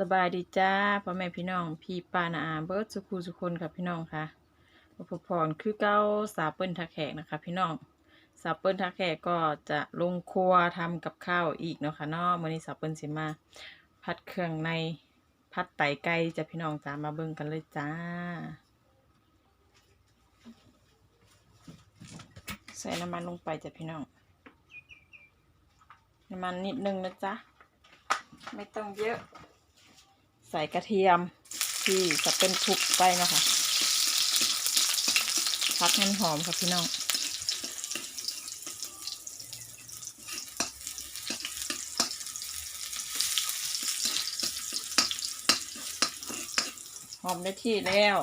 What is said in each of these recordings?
สบายดีจ้าพ่อแม่พี่น้อง พี่ป้านาอาเบิร์ดสุคูสุคนค่ะพี่น้องค่ะอุปพรคือเก้าสาเปิ้ลทักแขกนะคะ พี่น้องสาเปิ้ลทักแขกก็จะลงครัวทำกับข้าวอีกเนาะค่ะเนาะมื้อนี้สาเปิ้ลสิมาผัดเครื่องในผัดไตไก่จะพี่น้องจ้ามาเบิ่งกันเลยจ้า ใส่น้ำมันลงไปจ้ะพี่น้องน้ำมันนิดนึงนะจ๊ะไม่ต้องเยอะ ใส่กระเทียมที่จะเป็นทุบไปนะคะพักให้มันหอมค่ะพี่น้อง หอมได้ที่แล้ว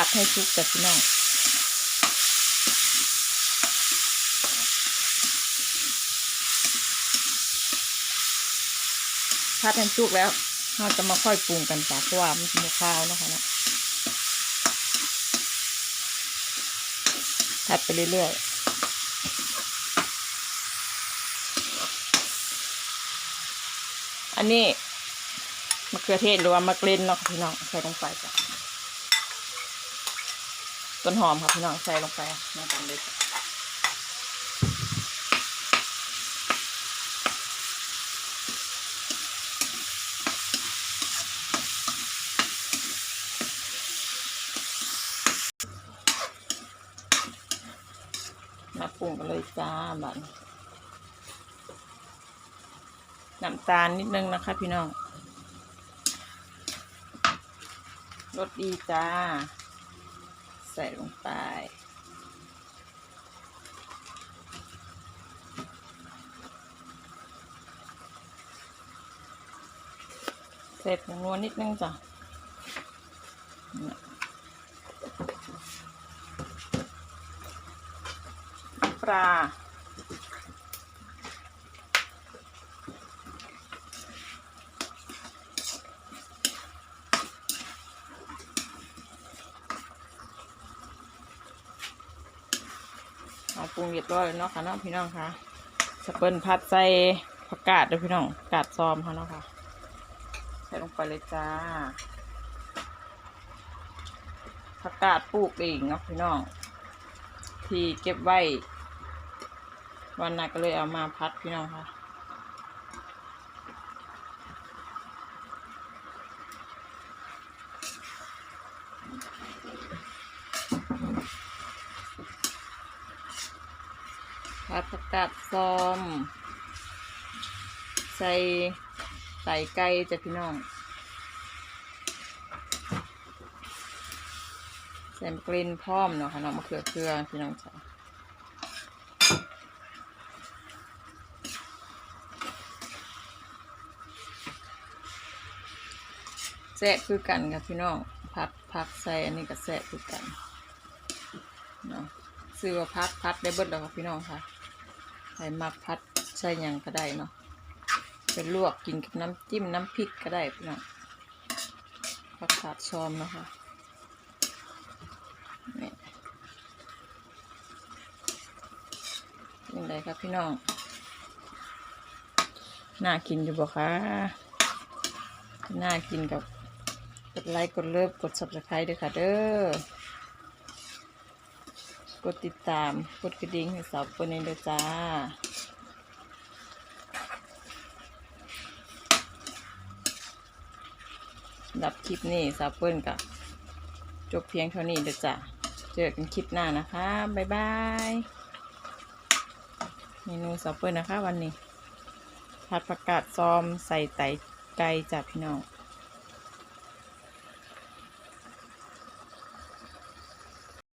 ผัดให้สุกจ้ะพี่น้องผัดให้สุกแล้วเราจะมาค่อยปรุงกันจ้ะเพราะว่ามันมีข้าวนะคะนะผัดไปเรื่อยๆอันนี้มะเขือเทศหรือว่ามะกรินเนาะพี่น้องใส่ลงไปจ้ะ ต้นหอมค่ะพี่น้องใส่ลงไปมาตามเลยมาปรุงกันเลยจ้าบัดน้ำตาลนิดนึงนะคะพี่น้องรสดีจ้า ใส่ลงไป เสร็จนวลนิดนึงจ้ะปลา ปรุงเรียบร้อยเนาะค่ะเน้องพี่น้องค่ะสเปิลพัดใส่ผักกาดเด้วยพี่น้องกาดซอมค่ะเนาะค่ะ ใส่ลงไปเลยจ้าผักกาดปลูกเองเนาะพี่น้อง ที่เก็บไว้ วันนั้นก็เลยเอามาพัดพี่น้องค่ะ ผัดผักกาดซอม ใส่ไก่ไก่จ้ะพี่น้อง ใส่กลิ่นพร้อมเนาะค่ะเนาะมะเขือเกลือพี่น้องจ้ะแซ่คือกันค่ะพี่น้องพัดพักใส่อันนี้ก็แซ่คือกันเนาะซื้อว่าพัดพัดได้เบิดแล้วค่ะพี่น้องค่ะ ใส่มักพัดใส่ยังก็ได้เนาะเป็นลวกกินกับน้ำจิ้มน้ำพริกก็ได้พี่น้องผักกาดซอมนะคะนี่ยังไงครับพี่น้อง น่ากินอยู่บ่คะน่ากินกับกดไลค์กดเลิฟกด subscribe ด้วยค่ะเด้อ ดติดตาม กดกระดิ่งให้สาวเปิ้ลในเด้อจ้า ดับคลิปนี้สาวเปิ้ลกับจบเพียงเท่านี้เด้อจ้าเจอกันคลิปหน้านะคะ บ๊ายบาย เมนูสาวเปิ้ลนะคะ วันนี้ผัดผักกาดซอมใส่ไตไก่จ้าพี่น้อง